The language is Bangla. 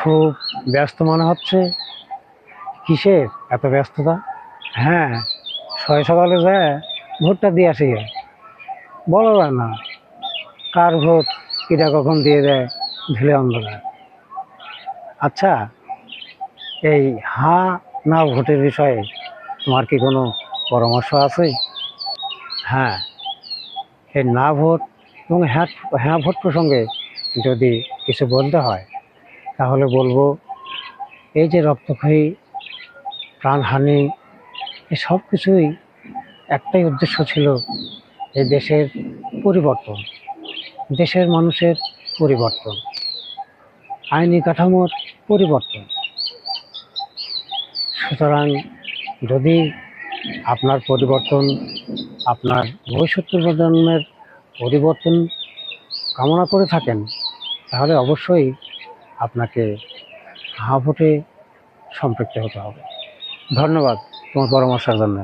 খুব ব্যস্ত মনে হচ্ছে। কিসের এত ব্যস্ততা? হ্যাঁ ছয় সকালে যায় ভোটটা দিয়ে আসি। বলো না, কার ভোট কিটা কখন দিয়ে দেয় ঢেলে অন্ধকার। আচ্ছা এই হা না ভোটের বিষয়ে তোমার কি কোনো পরামর্শ আছে? হ্যাঁ এই না ভোট এবং হ্যাঁ হ্যাঁ ভোট প্রসঙ্গে যদি কিছু বলতে হয়, তাহলে বলব, এই যে রক্তক্ষয়ী, প্রাণহানি সব কিছুই একটাই উদ্দেশ্য ছিল যে দেশের পরিবর্তন, দেশের মানুষের পরিবর্তন, আইনি কাঠামোর পরিবর্তন। সুতরাং যদি আপনার পরিবর্তন, আপনার ভবিষ্যৎ প্রজন্মের পরিবর্তন কামনা করে থাকেন, তাহলে অবশ্যই আপনাকে হা ভোটে সম্পৃক্ত হতে হবে। ধন্যবাদ তোমার পরামর্শের জন্য।